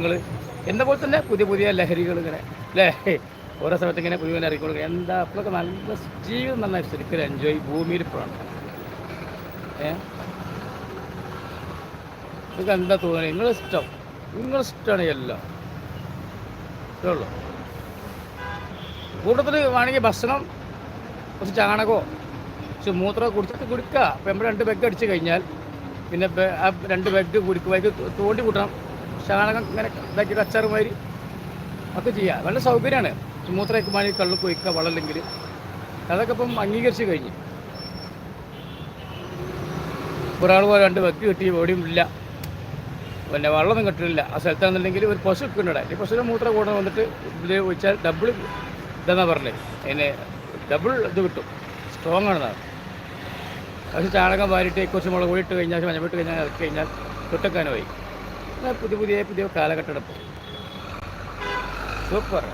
രോഗങ്ങൾ എന്ന പോലെ തന്നെ പുതിയ പുതിയ ലഹരികൾ ഇങ്ങനെ അല്ലേ ഓരോ സമയത്ത് ഇങ്ങനെ പുതിയ ഇറങ്ങിക്കൊടുക്കുക എന്താ? അപ്പോഴൊക്കെ നല്ല ജീവിതം നന്നായി ശരിക്കും എൻജോയ് ഭൂമിയിൽ ഇപ്പോഴാണ് ഏ? നിങ്ങൾക്ക് എന്താ തോന്നുന്നത്? നിങ്ങളെ ഇഷ്ടം. നിങ്ങളെ ഇഷ്ടമാണ് എല്ലാം. ഇത്രേ ഉള്ളൂ. കൂട്ടത്തിൽ വേണമെങ്കിൽ ഭക്ഷണം കുറച്ച് ചാണകമോ കുറച്ച് മൂത്രമോ കുടിച്ചിട്ട് കുടിക്കുക. അപ്പം രണ്ട് ബെഗ് അടിച്ച് കഴിഞ്ഞാൽ പിന്നെ ആ രണ്ട് ബെഗ് കുടിക്കുമ്പോൾ തോണ്ടി കൂട്ടണം. ചാണകം ഇങ്ങനെ ഇതാക്കിയിട്ട് അച്ചാറുമാതിരി ഒക്കെ ചെയ്യുക നല്ല സൗകര്യമാണ്. മൂത്രയൊക്കെ മാറി കള്ളു കൊയ്ക്കുക വളമില്ലെങ്കിൽ അതൊക്കെ ഇപ്പം അംഗീകരിച്ച് കഴിഞ്ഞു. ഒരാൾ പോലെ രണ്ട് വ്യക്തി കിട്ടി എവിടെയും ഇല്ല. പിന്നെ വെള്ളമൊന്നും കിട്ടുന്നില്ല ആ സ്ഥലത്താണെന്നുണ്ടെങ്കിൽ ഒരു പശു കിട്ടുന്നുണ്ട് ഈ പശുവിന്റെ മൂത്ര കൂടെ വന്നിട്ട് ഇതിൽ ഒഴിച്ചാൽ ഡബിൾ ഇതെന്നാ പറഞ്ഞത് അതിന് ഡബിൾ ഇത് കിട്ടും. സ്ട്രോങ് ആണെന്നാണ് പക്ഷേ ചാണകം വാരിയിട്ട് കുറച്ച് മുളക് കൂടി ഇട്ട് കഴിഞ്ഞാൽ മഞ്ഞപ്പെട്ട് കഴിഞ്ഞാൽ കഴിഞ്ഞാൽ തൊട്ടക്കാനുമായി പുതിയ പുതിയ പുതിയ കാലഘട്ടം സൂപ്പർ.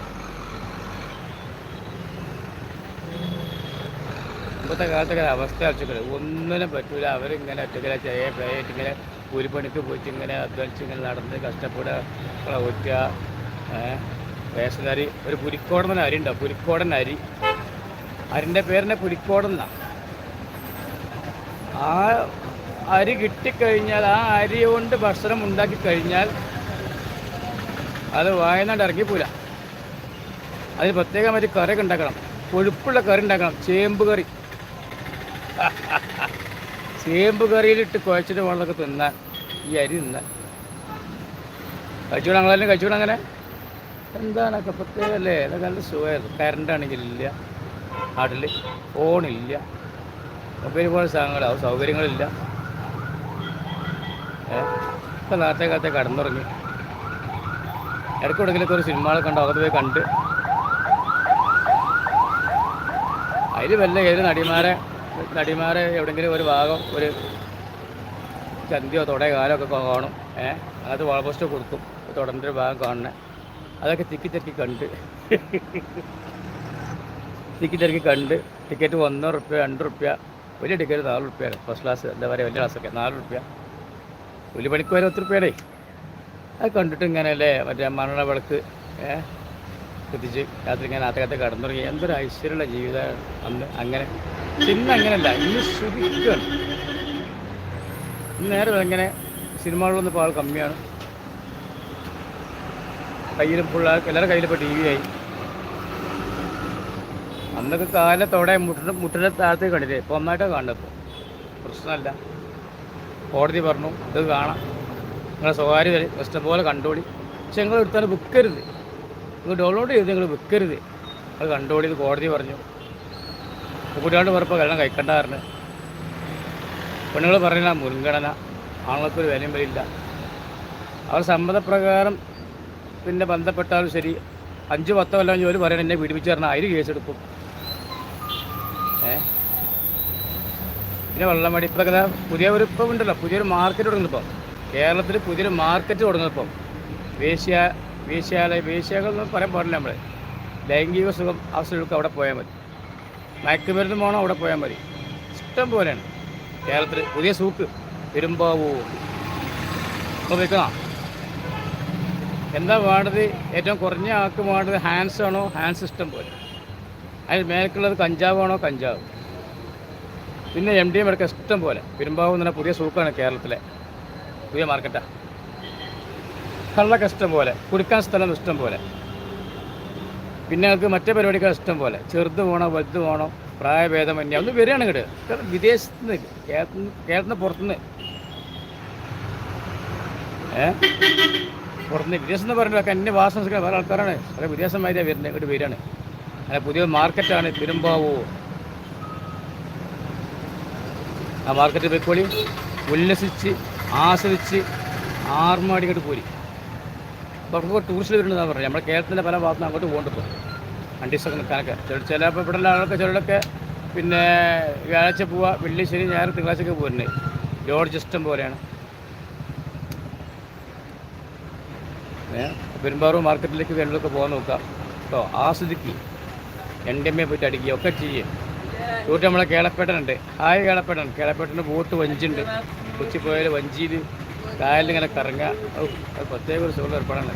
ഇപ്പോഴത്തെ കാലത്തൊക്കെ അവസ്ഥ അടിച്ചിട്ട് ഒന്നിനും പറ്റൂല. അവരിങ്ങനെ ഒറ്റക്കല ചെയ്യ പേയായിട്ട് ഇങ്ങനെ കൂലിപ്പണിക്ക് പോയിട്ട് ഇങ്ങനെ അധ്വാനിച്ച് ഇങ്ങനെ നടന്ന് കഷ്ടപ്പെടുക ഒറ്റ അരി ഒരു പുലിക്കോടൻ അരി ഉണ്ടോ പുലിക്കോടൻ അരി. അരിന്റെ പേരിനെ പുലിക്കോടൻ ആ അരി കിട്ടിക്കഴിഞ്ഞാൽ ആ അരി കൊണ്ട് ഭക്ഷണം ഉണ്ടാക്കി കഴിഞ്ഞാൽ അത് വായനാട് ഇറങ്ങിപ്പോല അതിന് പ്രത്യേകമായിട്ട് കറിയൊക്കെ ഉണ്ടാക്കണം. കൊഴുപ്പുള്ള കറി ഉണ്ടാക്കണം. ചേമ്പ് കറി. ചേമ്പ് കറിയിലിട്ട് കുഴച്ചിട്ട് വെള്ളമൊക്കെ തിന്നാൻ ഈ അരി തിന്നാൻ. കഴിച്ചുകൂടാ ഞങ്ങളെല്ലാം കഴിച്ചുകൂടെ അങ്ങനെ. എന്താണൊക്കെ പ്രത്യേകമല്ലേ ഇതൊക്കെ നല്ല സുഖമായിരുന്നു കറണ്ട് ഇല്ല. നാട്ടിൽ ഫോണില്ല മൊബൈൽ പോലെ സാധനങ്ങളാവും സൗകര്യങ്ങളില്ല. ഏ? ഇപ്പം നേരത്തെ കാലത്തെ കടന്നുറങ്ങി. ഇടയ്ക്കിടയ്ക്കിലൊക്കെ ഒരു സിനിമകളെ കണ്ടു അകത്ത് പോയി കണ്ട്. അതിൽ വല്ല ഏത് നടിമാരെ നടിമാരെ എവിടെയെങ്കിലും ഒരു ഭാഗം ഒരു ചന്തിയോ തുടയോ കാലോ ഒക്കെ കാണും. ഏ? അത് വാൾ പോസ്റ്റ് കൊടുക്കും. തുടന്റെ ഒരു ഭാഗം കാണണേ. അതൊക്കെ തിക്കി തിരക്കി കണ്ട്. തിക്കി തിരക്കി കണ്ട്. ടിക്കറ്റ് ഒന്നോ റുപ്യ രണ്ട് റുപ്യ വലിയ ടിക്കറ്റ് നാല് റുപ്യാണ് ഫസ്റ്റ് ക്ലാസ് എന്താ പറയുക വലിയ ക്ലാസ്സൊക്കെ. നാല് റുപ്യ വലിയ പണിക്ക് വരെ ഒത്തിരി പേരെ. അത് കണ്ടിട്ട് ഇങ്ങനെ അല്ലേ മറ്റേ മണ്ണ വിളക്ക് കുത്തിച്ച് രാത്രി ഇങ്ങനെ അകത്തകത്ത് കടന്നുറങ്ങി. എന്തൊരു ഐശ്വര്യമുള്ള ജീവിതമാണ് അന്ന് അങ്ങനെ. ഇന്ന് അങ്ങനെയല്ല ഇന്ന് സുഖിക്കുകയാണ് ഇന്ന് നേരെ ഇങ്ങനെ സിനിമകളിലൊന്നും ഇപ്പോൾ ആൾ കമ്മിയാണ്. കയ്യിലും പിള്ളേർ എല്ലാവരുടെ കയ്യിലിപ്പോൾ ടി വി ആയി. അന്നൊക്കെ കാലത്തോടെ മുട്ടിന് മുട്ടിന്റെ താഴത്തേക്ക് കണ്ടില്ലേ? ഇപ്പോൾ ഒന്നായിട്ടാണ് കാണുന്നത് ഇപ്പോൾ പ്രശ്നമല്ല. കോടതി പറഞ്ഞു ഇത് കാണാം. നിങ്ങളെ സ്വകാര്യത ഇഷ്ടംപോലെ കണ്ടോളി. പക്ഷെ നിങ്ങൾ എടുത്താൽ വിൽക്കരുത് നിങ്ങൾ ഡൗൺലോഡ് ചെയ്ത് നിങ്ങൾ വിൽക്കരുത് നിങ്ങൾ കണ്ടോളി ഇത് കോടതി പറഞ്ഞു. കുട്ടികളുടെ പുറപ്പോൾ കല്യാണം കഴിക്കണ്ടായിരുന്നു പെണ്ണുങ്ങൾ പറയുന്ന മുൻഗണന. ആണുങ്ങൾക്കൊരു വിലയും വരില്ല. അവർ സമ്മതപ്രകാരം പിന്നെ ബന്ധപ്പെട്ടാലും ശരി. അഞ്ച് പത്തോ കൊല്ലം ജോലി പറയണം എന്നെ പീഡിപ്പിച്ചു തരണം അതിൽ കേസെടുക്കും ഏ? പിന്നെ വെള്ളമടി ഇപ്പം ഇതാ പുതിയ ഒരു ഇപ്പം ഉണ്ടല്ലോ പുതിയൊരു മാർക്കറ്റ് തുടങ്ങുന്നിപ്പം കേരളത്തിൽ പുതിയൊരു മാർക്കറ്റ് തുടങ്ങുന്നിപ്പം വേശ്യ വേശ്യാലയ വേശ്യകൾ എന്ന് പറയാൻ പാടില്ല നമ്മൾ ലൈംഗിക സുഖം അവസരങ്ങൾക്ക് അവിടെ പോയാൽ മതി. മയക്കുമരുന്ന് പോകണം അവിടെ പോയാൽ മതി. ഇഷ്ടം പോലെയാണ് കേരളത്തിൽ പുതിയ സൂക്ക്. പെരുമ്പാവൂ വെക്കണം? എന്താ വേണ്ടത്? ഏറ്റവും കുറഞ്ഞ ആൾക്ക് വേണ്ടത് ഹാൻസ് ആണോ? ഹാൻസ് ഇഷ്ടം പോലെ. അതിൽ മേൽക്കുള്ളത് കഞ്ചാവാണോ? കഞ്ചാവ്. പിന്നെ എം ഡി എം ഇഷ്ടം പോലെ. പെരുമ്പാവൂർ തന്നെ പുതിയ സൂക്കാണ് കേരളത്തിലെ. പുതിയ മാർക്കറ്റാണ് കള്ളൊക്കെ ഇഷ്ടം പോലെ. കുടിക്കാൻ സ്ഥലം ഇഷ്ടം പോലെ. പിന്നെ ഞങ്ങൾക്ക് മറ്റേ പരിപാടികൾ ഇഷ്ടം പോലെ. ചെറുത് പോകണോ വലുത് വേണോ പ്രായഭേദമന്യ ഒന്ന് വരികയാണ് ഇങ്ങോട്ട് വിദേശത്ത് നിന്ന് നിന്ന് പുറത്തുനിന്ന് ഏ? പുറത്തുനിന്ന് വിദേശം എന്ന് പറഞ്ഞാൽ അന്യ വാസം വേറെ ആൾക്കാരാണ്. അതൊക്കെ വിദേശമായിട്ടാണ് വരുന്നത്. ഇങ്ങോട്ട് വരികയാണ്. അങ്ങനെ പുതിയ മാർക്കറ്റാണ് പെരുമ്പാവൂ ആ മാർക്കറ്റിൽ പോയിക്കോളി ഉല്ലസിച്ച് ആസ്വദിച്ച് ആർമാടി ഇങ്ങോട്ട് പോരി അപ്പോൾ ടൂറിസ്റ്റ് വരുന്നതാണ് പറഞ്ഞത് നമ്മുടെ കേരളത്തിന്റെ പല ഭാഗത്തും അങ്ങോട്ട് പോകേണ്ടപ്പോൾ ഇപ്പോൾ രണ്ടീസൊക്കെ നിൽക്കാനൊക്കെ. ചില ചിലപ്പോൾ ഇവിടെ ഉള്ള ആളൊക്കെ ചിലരൊക്കെ പിന്നെ വ്യാഴാഴ്ച പോവുക വെള്ളി ശനി ഞായർ തിങ്കളാഴ്ചയൊക്കെ പോരുന്നത് ലോഡ് ഇഷ്ടം പോലെയാണ്. പെരുമ്പാറൂർ മാർക്കറ്റിലേക്ക് വേണ്ടതൊക്കെ പോകാൻ നോക്കുക കേട്ടോ ആസ്വദിക്കുക എന്റെമ്മയെ പോയിട്ട് അടിക്കുക. ഒക്കെ ചെയ്യും. കൂട്ടി നമ്മളെ കേളപ്പേട്ടനുണ്ട്. ഹായ് കേളപ്പേട്ടൻ. കേളപ്പേട്ടന്റെ ബോട്ട് കൊച്ചി പോയാൽ വഞ്ചിയിൽ കായലിൽ ഇങ്ങനെ കറങ്ങുക പ്രത്യേക ഒരു സുഖം ഏർപ്പാടാണ്.